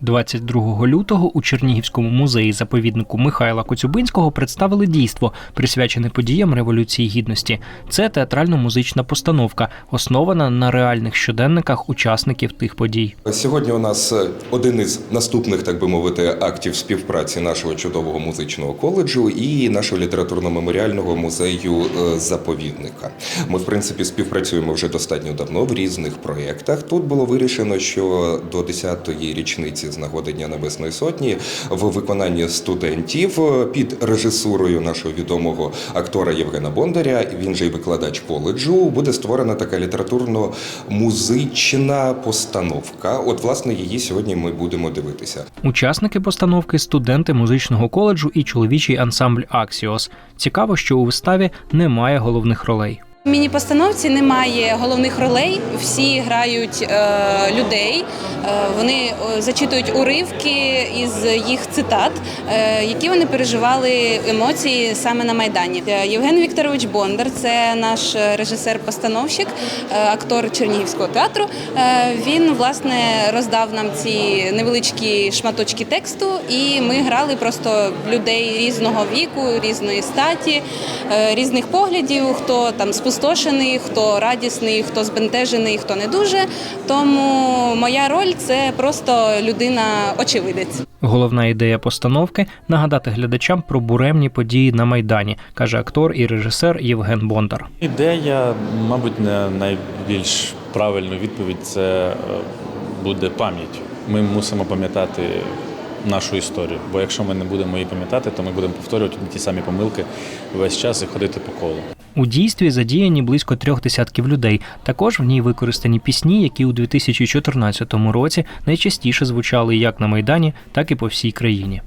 22 лютого у Чернігівському музеї заповіднику Михайла Коцюбинського представили дійство, присвячене подіям Революції Гідності. Це театрально-музична постановка, основана на реальних щоденниках учасників тих подій. Сьогодні у нас е, один із наступних, так би мовити, актів співпраці нашого чудового музичного коледжу і нашого літературно-меморіального музею е, заповідника. Ми, в принципі, співпрацюємо вже достатньо давно в різних проєктах. Тут було вирішено, що до 10-ї річниці з нагоди Дня Небесної Сотні в виконанні студентів під режисурою нашого відомого актора Євгена Бондаря, він же й викладач коледжу, буде створена така літературно-музична постановка. От, власне, її сьогодні ми будемо дивитися. Учасники постановки студенти музичного коледжу і чоловічий ансамбль Аксіос. Цікаво, що у виставі немає головних ролей. Міні-постановці немає головних ролей, всі грають е, людей, е, вони е, зачитують уривки із їх цитат, е, які вони переживали емоції саме на Майдані. Е, Євген Вікторович Бондар це наш режисер-постановщик, е, актор Чернігівського театру. Е, він власне роздав нам ці невеличкі шматочки тексту, і ми грали просто людей різного віку, різної статі, е, різних поглядів, хто там спустошений, хто радісний, хто збентежений, хто не дуже. Тому моя роль це просто людина-очевидець. Головна ідея постановки нагадати глядачам про буремні події на майдані, каже актор і режисер Євген Бондар. Ідея, мабуть, не найбільш правильна відповідь це е, буде пам'ять. Ми мусимо пам'ятати нашу історію. Бо якщо ми не будемо її пам'ятати, то ми будемо повторювати ті самі помилки весь час і ходити по колу. У дійстві задіяні близько трьох десятків людей. Також в ній використані пісні, які у 2014 році найчастіше звучали як на майдані, так і по всій країні.